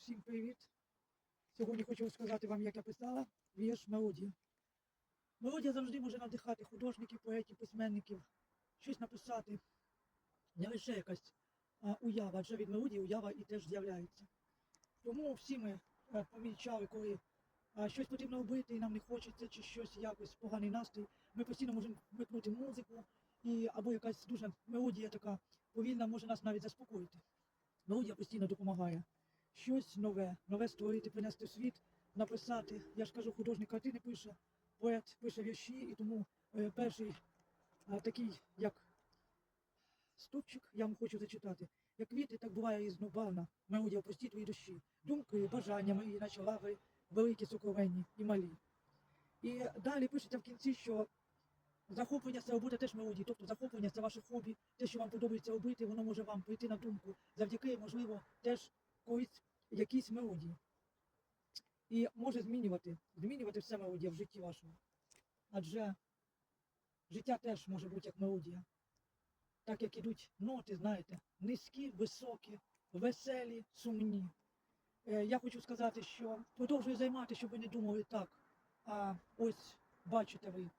Всім привіт! Сьогодні хочу розказати вам, як я писала вірш мелодія. Мелодія завжди може надихати художників, поетів, письменників, щось написати. Не лише якась а, уява, адже від мелодії уява і теж з'являється. Тому всі ми е, помічали, коли а, щось потрібно робити, і нам не хочеться, чи щось якось поганий настрій. Ми постійно можемо вмикнути музику, і, або якась дуже мелодія така повільна може нас навіть заспокоїти. Мелодія постійно допомагає щось нове, нове створити, принести світ, написати. Я ж кажу, художник картини пише, поет пише вірші, і тому е, перший е, такий, як стопчик, я вам хочу зачитати. Як квіти, так буває і знобавна, мелодія в простій твоїй душі. Думки, бажання мої, наче лави, великі, сокровенні і малі. І далі пишеться в кінці, що захоплення це робота теж мелодії, тобто захоплення це ваше хобі, те, що вам подобається робити, воно може вам прийти на думку завдяки, можливо, теж колись якісь мелодії. І може змінювати, змінювати все мелодія в житті вашому. Адже життя теж може бути як мелодія. Так як ідуть ноти, знаєте, низькі, високі, веселі, сумні. Е, я хочу сказати, що продовжую займатися, щоб ви не думали так. А ось бачите ви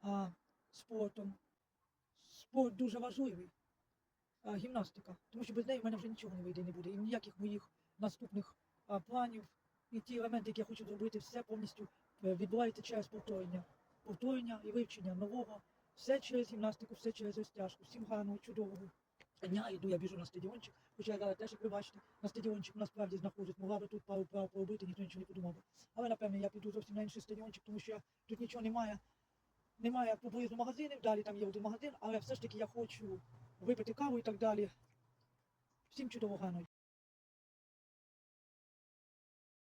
а, спортом. Спорт дуже важливий. А, гімнастика. Тому що без неї в мене вже нічого не вийде не буде. І ніяких моїх наступних а, планів. І ті елементи, які я хочу зробити, все повністю е, відбувається через повторення. Повторення і вивчення нового. Все через гімнастику, все через розтяжку. Всім гарного, чудового дня йду, я біжу на стадіончик. Хоча я зараз теж, як ви бачите, на стадіончик насправді знаходжусь. Могла би тут пару прав поробити, ніхто нічого не подумав. Але напевно я піду зовсім на інший стадіончик, тому що тут нічого немає. Немає поблизу магазинів, далі там є один магазин, але все ж таки я хочу випити каву і так далі. Всім чудово гарного